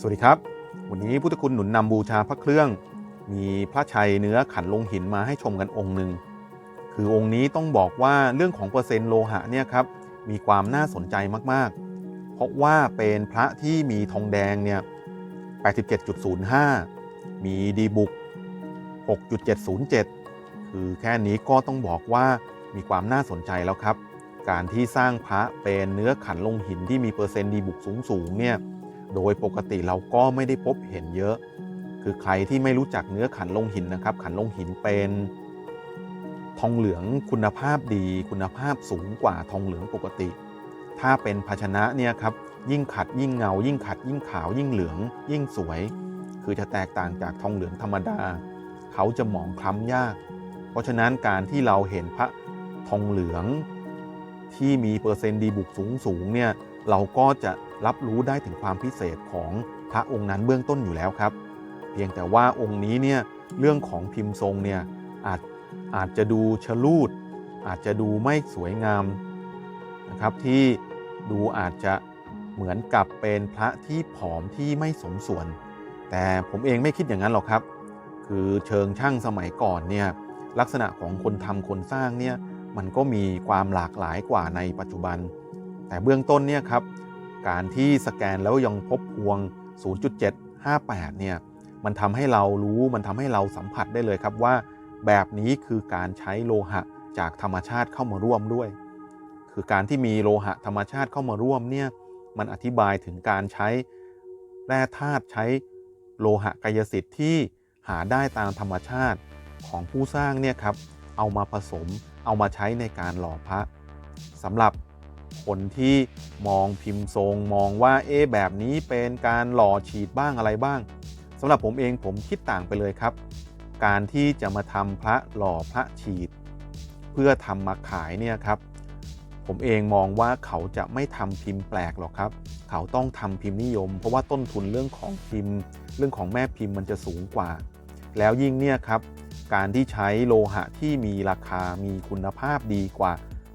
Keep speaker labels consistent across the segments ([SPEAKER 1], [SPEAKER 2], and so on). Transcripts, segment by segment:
[SPEAKER 1] สวัสดีครับ วันนี้พุทธคุณหนุนนำบูชาพระเครื่อง มีพระชัยเนื้อขันลงหินมาให้ชมกันองค์หนึ่งคือองค์นี้ต้องบอกว่าเรื่องของเปอร์เซ็นต์โลหะเนี่ยครับมีความน่าสนใจมากๆ เพราะว่าเป็นพระที่มีทองแดงเนี่ย 87.05 มีดีบุก 6.707 คือแค่นี้ก็ต้องบอกว่ามีความน่าสนใจแล้วครับ การที่สร้างพระเป็นเนื้อขันลงหินที่มีเปอร์เซ็นต์ดีบุกสูงๆเนี่ย โดยปกติเราก็ไม่ได้พบเห็นเยอะ คือใครที่ไม่รู้จักเนื้อขันลงหินนะครับ ขันลงหินเป็นทองเหลืองคุณภาพดี คุณภาพสูงกว่าทองเหลืองปกติ ถ้าเป็นภาชนะเนี่ยครับยิ่งขัดยิ่งเงา ยิ่งขัด ยิ่งขาวยิ่งเหลือง ยิ่งสวย คือจะแตกต่างจากทองเหลืองธรรมดา เขาจะหมองคล้ำยาก เพราะฉะนั้นการที่เราเห็นพระทองเหลือง ที่มีเปอร์เซ็นต์ดีบุกสูงสูงเนี่ยเราก็จะรับรู้ได้ถึงความพิเศษของพระองค์นั้นเบื้องต้นอยู่แล้วครับ เพียงแต่ว่าองค์นี้เนี่ยเรื่องของพิมพ์ทรงเนี่ยอาจอาจจะดูชะลูด อาจจะดูไม่สวยงามนะครับที่ดูอาจจะเหมือนกับเป็นพระที่ผอมที่ไม่สมส่วน แต่ผมเองไม่คิดอย่างนั้นหรอกครับ คือเชิงช่างสมัยก่อนเนี่ยลักษณะของคนทำคนสร้างเนี่ย มันก็มีความหลากหลายกว่าในปัจจุบัน แต่เบื้องต้นเนี่ยครับการที่สแกนแล้วยังพบพวง 0.758 เนี่ยมันทำให้เรารู้มันทำให้เราสัมผัสได้เลยครับว่า แบบนี้คือการใช้โลหะจากธรรมชาติเข้ามาร่วมด้วย คือการที่มีโลหะธรรมชาติเข้ามาร่วมเนี่ยมันอธิบายถึงการใช้แร่ธาตุใช้โลหะกายสิทธิ์ที่หาได้ตามธรรมชาติของผู้สร้างเนี่ยครับเอามาผสม เอามาใช้ในการหล่อพระสำหรับคนที่มองพิมพ์ทรงมองว่าเอ๊แบบนี้เป็นการหล่อฉีดบ้างอะไรบ้างสำหรับผมเองผมคิดต่างไปเลยครับ การที่จะมาทำพระหล่อพระฉีด เพื่อทำมาขายเนี่ยครับ ผมเองมองว่าเขาจะไม่ทำพิมพ์แปลกหรอกครับ เขาต้องทำพิมพ์นิยม เพราะว่าต้นทุนเรื่องของพิมพ์ เรื่องของแม่พิมพ์มันจะสูงกว่า แล้วยิ่งเนี่ยครับ การที่ใช้โลหะที่มีราคามีคุณภาพดีกว่า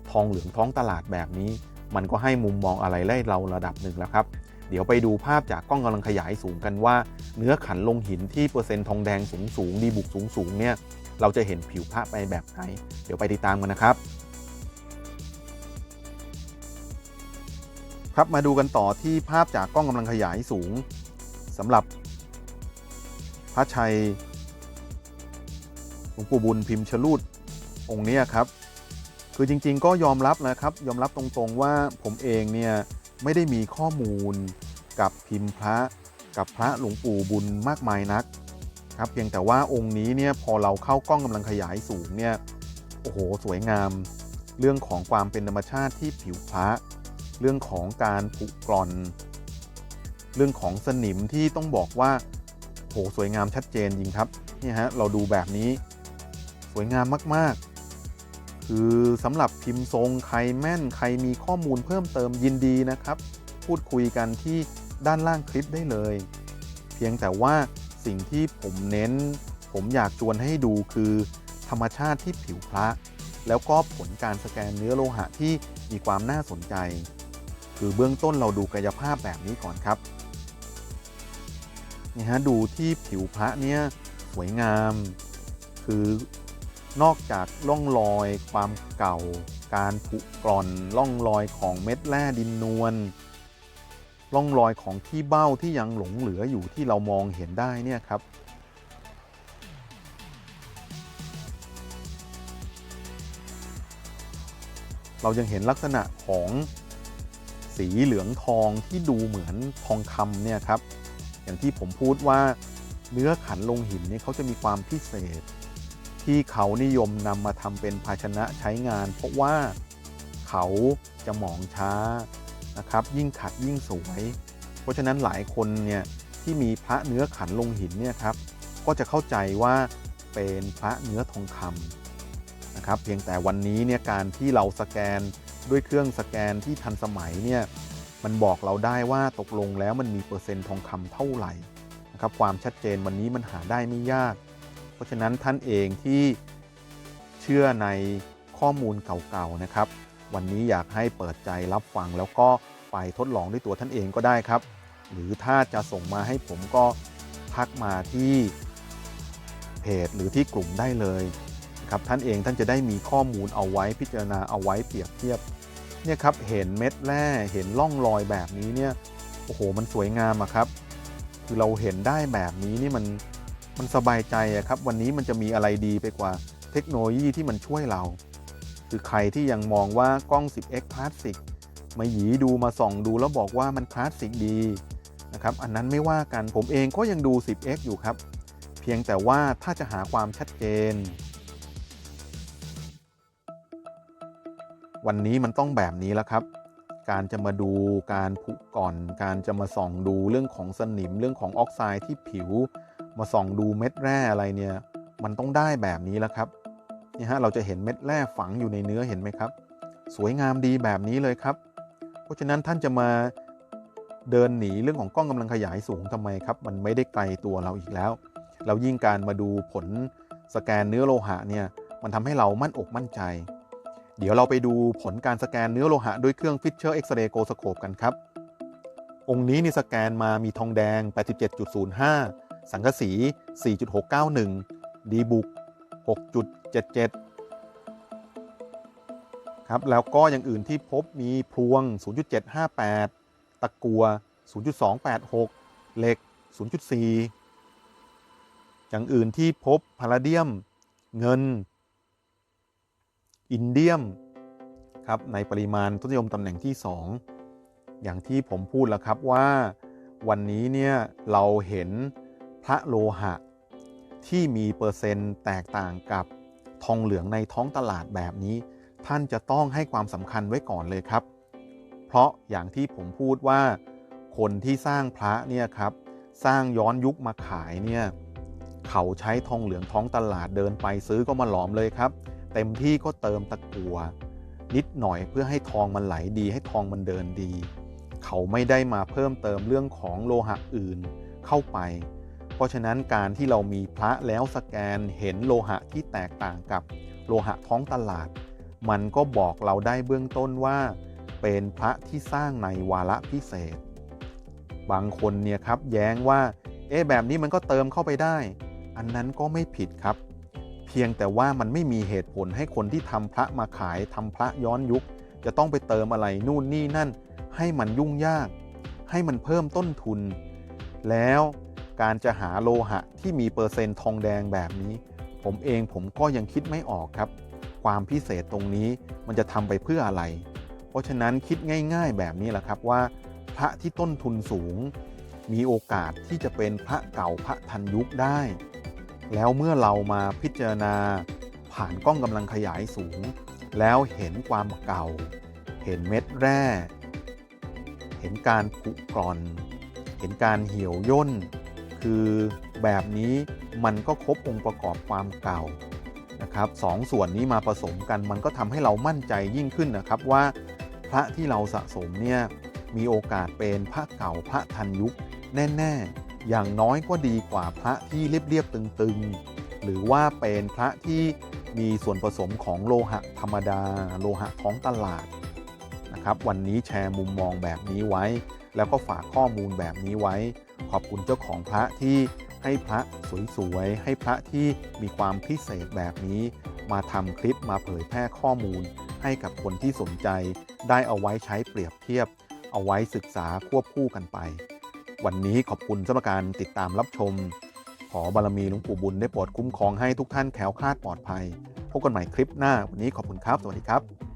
[SPEAKER 1] ทองเหลืองท้องตลาดแบบนี้ มันก็ให้มุมมองอะไรได้เราระดับหนึ่งแล้วครับ เดี๋ยวไปดูภาพจากกล้องกำลังขยายสูงกันว่า เนื้อขันลงหินที่เปอร์เซ็นต์ทองแดงสูงสูงดีบุกสูงสูงเนี่ยเราจะเห็นผิวพระไปแบบไหน เดี๋ยวไปติดตามกันนะครับ ครับมาดูกันต่อที่ภาพจากกล้องกำลังขยายสูงสำหรับพระชัย หลวงปู่บุญพิมพ์ชลูดองค์นี้ครับ คือจริงๆ ก็ยอมรับนะครับ ยอมรับตรงๆว่าผมเองเนี่ยไม่ได้มีข้อมูลกับพิมพ์พระกับพระหลวงปู่บุญมากมายนักครับ เพียงแต่ว่าองค์นี้เนี่ยพอเราเข้ากล้องกำลังขยายสูงเนี่ยโอ้โหสวยงาม เรื่องของความเป็นธรรมชาติที่ผิวพระเรื่องของการผุกร่อน เรื่องของสนิมที่ต้องบอกว่าโหสวยงามชัดเจนจริงครับนี่ฮะเราดูแบบนี้ สวยงามมาก ๆ คือสำหรับพิมพ์ทรงใครแม่นใครมีข้อมูลเพิ่มเติมยินดีนะครับ พูดคุยกันที่ด้านล่างคลิปได้เลย เพียงแต่ว่าสิ่งที่ผมเน้น ผมอยากชวนให้ดูคือ ธรรมชาติที่ผิวพระ แล้วก็ผลการสแกนเนื้อโลหะที่มีความน่าสนใจ คือเบื้องต้นเราดูกายภาพแบบนี้ก่อนครับนี่ฮะดูที่ผิวพระเนี่ยสวยงาม คือ นอกจากร่องรอยความเก่า การผุกร่อนร่องรอยของเม็ดแร่ดินนวลร่องรอยของที่เบ้าที่ยังหลงเหลืออยู่ที่เรามองเห็นได้เนี่ยครับเรายังเห็นลักษณะของสีเหลืองทองที่ดูเหมือนทองคำเนี่ยครับ อย่างที่ผมพูดว่าเนื้อขันลงหินนี่เขาจะมีความพิเศษ ที่เขานิยมนำมาทำเป็นภาชนะใช้งาน เพราะว่าเขาจะหมองช้านะครับ ยิ่งขัดยิ่งสวย เพราะฉะนั้นหลายคนเนี่ยที่มีพระเนื้อขันลงหินเนี่ยครับก็จะเข้าใจว่าเป็นพระเนื้อทองคำนะครับ เพียงแต่วันนี้เนี่ยการที่เราสแกนด้วยเครื่องสแกนที่ทันสมัยเนี่ยมันบอกเราได้ว่าตกลงแล้วมันมีเปอร์เซ็นต์ทองคำเท่าไหร่นะครับความชัดเจนวันนี้มันหาได้ไม่ยาก ราะฉะนั้นท่านเองที่เชื่อในข้อมูลเก่าๆนะครับ วันนี้อยากให้เปิดใจรับฟังแล้วก็ไปทดลองด้วยตัวท่านเองก็ได้ครับ หรือถ้าจะส่งมาให้ผมก็ทักมาที่เพจหรือที่กลุ่มได้เลยครับท่านเองท่านจะได้มีข้อมูลเอาไว้พิจารณาเอาไว้เปรียบเทียบเนี่ยครับเห็นเม็ดแร่เห็นร่องรอยแบบนี้เนี่ยโอ้โหมันสวยงามอะครับ คือเราเห็นได้แบบนี้นี่มัน มันสบายใจอะครับ วันนี้มันจะมีอะไรดีไปกว่าเทคโนโลยีที่มันช่วยเรา คือใครที่ยังมองว่ากล้อง 10x คลาสสิกมาหยีดูมาส่องดูแล้วบอกว่ามันคลาสสิกดีนะครับ อันนั้นไม่ว่ากันผมเองก็ยังดู 10x อยู่ครับ เพียงแต่ว่าถ้าจะหาความชัดเจน วันนี้มันต้องแบบนี้แล้วครับการจะมาดูการผุก่อน การจะมาส่องดูเรื่องของสนิมเรื่องของออกไซด์ที่ผิว มาส่องดูเม็ดแร่อะไรเนี่ยมันต้องได้แบบนี้แล้วครับนี่ฮะเราจะเห็นเม็ดแร่ฝังอยู่ในเนื้อเห็นไหมครับ สวยงามดีแบบนี้เลยครับ เพราะฉะนั้นท่านจะมาเดินหนีเรื่องของกล้องกำลังขยายสูงทำไมครับ มันไม่ได้ไกลตัวเราอีกแล้ว เรายิ่งการมาดูผลสแกนเนื้อโลหะเนี่ยมันทำให้เรามั่นอกมั่นใจ เดี๋ยวเราไปดูผลการสแกนเนื้อโลหะด้วยเครื่อง Fisher X-ray g o s c o p e กันครับ องค์นี้นี่สแกนมามีทองแดง 87.05 สังกะสี 4.691 ดีบุก 6.77 ครับ แล้วก็อย่างอื่นที่พบมีพลวง 0.758 ตะกัว 0.286 เหล็ก 0.4 อย่างอื่นที่พบพาราเดียม เงิน อินเดียม ครับ ในปริมาณทศนิยมตำแหน่งที่ 2 อย่างที่ผมพูดแล้วครับว่าวันนี้เนี่ยเราเห็น พระโลหะ ที่มีเปอร์เซ็นต์แตกต่างกับทองเหลืองในท้องตลาดแบบนี้ ท่านจะต้องให้ความสำคัญไว้ก่อนเลยครับ เพราะอย่างที่ผมพูดว่า คนที่สร้างพระเนี่ยครับสร้างย้อนยุคมาขายเนี่ยเขาใช้ทองเหลืองท้องตลาดเดินไปซื้อก็มาหลอมเลยครับ เต็มที่ก็เติมตะกัว นิดหน่อยเพื่อให้ทองมันไหลดี ให้ทองมันเดินดี เขาไม่ได้มาเพิ่มเติมเรื่องของโลหะอื่นเข้าไป ราะฉะนั้นการที่เรามีพระแล้วสแกนเห็นโลหะที่แตกต่างกับโลหะท้องตลาด มันก็บอกเราได้เบื้องต้นว่า เป็นพระที่สร้างในวาระพิเศษ บางคนเนี่ยครับแย้งว่า เอ๊ะแบบนี้มันก็เติมเข้าไปได้ อันนั้นก็ไม่ผิดครับ เพียงแต่ว่ามันไม่มีเหตุผลให้คนที่ทำพระมาขายทำพระย้อนยุค จะต้องไปเติมอะไรนู่นนี่นั่น ให้มันยุ่งยาก ให้มันเพิ่มต้นทุน แล้ว การจะหาโลหะที่มีเปอร์เซ็นต์ทองแดงแบบนี้ ผมเองผมก็ยังคิดไม่ออกครับ ความพิเศษตรงนี้มันจะทำไปเพื่ออะไร เพราะฉะนั้นคิดง่าย ๆ แบบนี้แหละครับว่า พระที่ต้นทุนสูง มีโอกาสที่จะเป็นพระเก่าพระทันยุคได้ แล้วเมื่อเรามาพิจารณา ผ่านกล้องกำลังขยายสูง แล้วเห็นความเก่า เห็นเม็ดแร่ เห็นการผุกร่อน เห็นการเหี่ยวย่น คือแบบนี้มันก็ครบองค์ประกอบความเก่านะครับสองส่วนนี้มาผสมกันมันก็ทำให้เรามั่นใจยิ่งขึ้นนะครับว่าพระที่เราสะสมเนี่ยมีโอกาสเป็นพระเก่าพระทันยุคแน่ๆ อย่างน้อยก็ดีกว่าพระที่เรียบๆตึงๆ หรือว่าเป็นพระที่มีส่วนผสมของโลหะธรรมดา โลหะท้องตลาด ครับ วันนี้แชร์มุมมองแบบนี้ไว้ แล้วก็ฝากข้อมูลแบบนี้ไว้ ขอบคุณเจ้าของพระที่ให้พระสวยๆ ให้พระที่มีความพิเศษแบบนี้ มาทำคลิปมาเผยแพร่ข้อมูล ให้กับคนที่สนใจ ได้เอาไว้ใช้เปรียบเทียบ เอาไว้ศึกษาควบคู่กันไป วันนี้ขอบคุณสำหรับการติดตามรับชม ขอบารมีหลวงปู่บุญได้โปรดคุ้มครองให้ทุกท่านแคล้วคลาดปลอดภัย พบกันใหม่คลิปหน้า วันนี้ขอบคุณครับ สวัสดีครับ